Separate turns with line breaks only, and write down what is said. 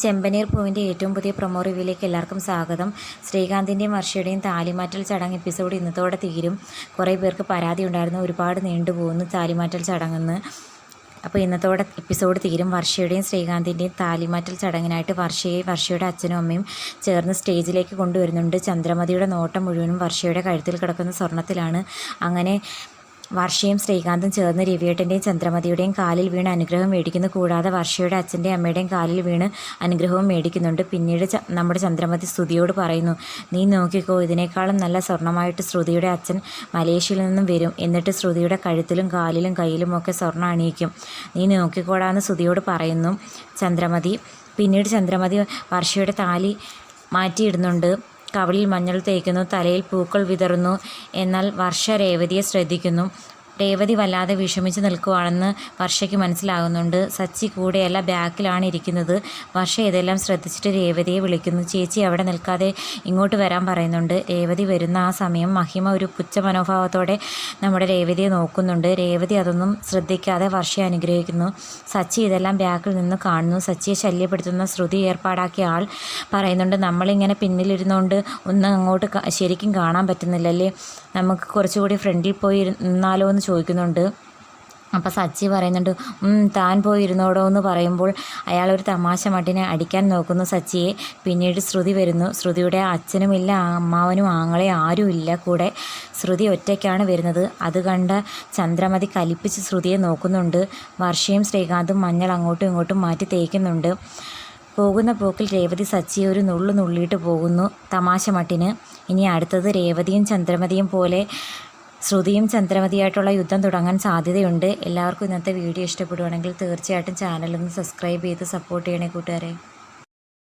ചെമ്പനീർ പൂവിന്റെ ഏറ്റവും പുതിയ പ്രൊമോ റിവ്യൂലേക്ക് എല്ലാവർക്കും സ്വാഗതം. ശ്രീകാന്തിന്റെയും വർഷയുടെയും താലിമാറ്റൽ ചടങ്ങ് എപ്പിസോഡ് ഇന്നത്തോടെ തീരും. കുറേ പേർക്ക് പരാതി ഉണ്ടായിരുന്നു. ഒരുപാട് നീണ്ടുപോകുന്നു താലിമാറ്റൽ ചടങ്ങെന്ന് അപ്പോൾ ഇന്നത്തോടെ എപ്പിസോഡ് തീരും. വർഷയുടെയും ശ്രീകാന്തിന്റെയും താലിമാറ്റൽ ചടങ്ങിനായിട്ട് വർഷയെ വർഷയുടെ അച്ഛനും അമ്മയും ചേർന്ന് സ്റ്റേജിലേക്ക് കൊണ്ടുവരുന്നുണ്ട്. ചന്ദ്രമതിയുടെ നോട്ടം മുഴുവനും വർഷയുടെ കഴുത്തിൽ കിടക്കുന്ന സ്വർണത്തിലാണ്. അങ്ങനെ വർഷയും ശ്രീകാന്തും ചേർന്ന് രവിയേട്ടന്റെയും ചന്ദ്രമതിയുടെയും കാലിൽ വീണ് അനുഗ്രഹം മേടിക്കുന്നു. കൂടാതെ വർഷയുടെ അച്ഛന്റെയും അമ്മയുടെയും കാലിൽ വീണ് അനുഗ്രഹവും മേടിക്കുന്നുണ്ട്. പിന്നീട് നമ്മുടെ ചന്ദ്രമതി ശ്രുതിയോട് പറയുന്നു നീ നോക്കിക്കോ ഇതിനേക്കാളും നല്ല സ്വർണമായിട്ട് ശ്രുതിയുടെ അച്ഛൻ മലേഷ്യയിൽ നിന്നും വരും. എന്നിട്ട് ശ്രുതിയുടെ കഴുത്തിലും കാലിലും കയ്യിലും ഒക്കെ സ്വർണം അണിയിക്കും. നീ നോക്കിക്കോടാന്ന് ശ്രുതിയോട് പറയുന്നു ചന്ദ്രമതി. പിന്നീട് ചന്ദ്രമതി വർഷയുടെ താലി മാറ്റിയിടുന്നുണ്ട്. കവിളിൽ മഞ്ഞൾ തേക്കുന്നു തലയിൽ പൂക്കൾ വിതറുന്നു. എന്നാൽ വർഷ രേവതിയെ ശ്രദ്ധിക്കുന്നു. രേവതി വല്ലാതെ വിഷമിച്ച് നിൽക്കുവാണെന്ന് വർഷയ്ക്ക് മനസ്സിലാകുന്നുണ്ട്. സച്ചി കൂടെയല്ല ബാക്കിലാണ് ഇരിക്കുന്നത്. വർഷ ഇതെല്ലാം ശ്രദ്ധിച്ചിട്ട് രേവതിയെ വിളിക്കുന്നു. ചേച്ചി അവിടെ നിൽക്കാതെ ഇങ്ങോട്ട് വരാൻ പറയുന്നുണ്ട്. രേവതി വരുന്ന ആ സമയം മഹിമ ഒരു പുച്ച മനോഭാവത്തോടെ നമ്മുടെ രേവതിയെ നോക്കുന്നുണ്ട്. രേവതി അതൊന്നും ശ്രദ്ധിക്കാതെ വർഷയെ അനുഗ്രഹിക്കുന്നു. സച്ചി ഇതെല്ലാം ബാക്കിൽ നിന്ന് കാണുന്നു. സച്ചിയെ ശല്യപ്പെടുത്തുന്ന ശ്രുതി ഏർപ്പാടാക്കിയ ആൾ പറയുന്നുണ്ട് നമ്മളിങ്ങനെ പിന്നിലിരുന്നുകൊണ്ട് ഒന്നും അങ്ങോട്ട് ശരിക്കും കാണാൻ പറ്റുന്നില്ലല്ലേ? നമുക്ക് കുറച്ചുകൂടി ഫ്രണ്ടിൽ പോയി നിന്നാലോ എന്ന് ചോദിക്കുന്നുണ്ട്. അപ്പോൾ സച്ചി പറയുന്നുണ്ട് താൻ പോയി ഇരുന്നോടോ എന്ന് പറയുമ്പോൾ അയാൾ ഒരു തമാശ മട്ടിനെ അടിക്കാൻ നോക്കുന്നു സച്ചിയെ. പിന്നീട് ശ്രുതി വരുന്നു. ശ്രുതിയുടെ അച്ഛനുമില്ല അമ്മാവനും ആങ്ങളെ ആരുമില്ല കൂടെ ശ്രുതി ഒറ്റയ്ക്കാണ് വരുന്നത്. അത് കണ്ട ചന്ദ്രമതി കലിപ്പിച്ച് ശ്രുതിയെ നോക്കുന്നുണ്ട്. വർഷയും ശ്രീകാന്തും മഞ്ഞൾ അങ്ങോട്ടും ഇങ്ങോട്ടും മാറ്റി തേക്കുന്നുണ്ട്. പോകുന്ന പോക്കിൽ രേവതി സച്ചിയെ ഒരു നുള്ളു നുള്ളിയിട്ട് പോകുന്നു തമാശ മട്ടിന്. ഇനി അടുത്തത് രേവതിയും ചന്ദ്രമതിയും പോലെ ശ്രുതിയും ചന്ദ്രമതിയായിട്ടുള്ള യുദ്ധം തുടങ്ങാൻ സാധ്യതയുണ്ട്. എല്ലാവർക്കും ഇന്നത്തെ വീഡിയോ ഇഷ്ടപ്പെടുവാണെങ്കിൽ തീർച്ചയായിട്ടും ചാനലൊന്ന് സബ്സ്ക്രൈബ് ചെയ്ത് സപ്പോർട്ട് ചെയ്യണേ കൂട്ടുകാരെ.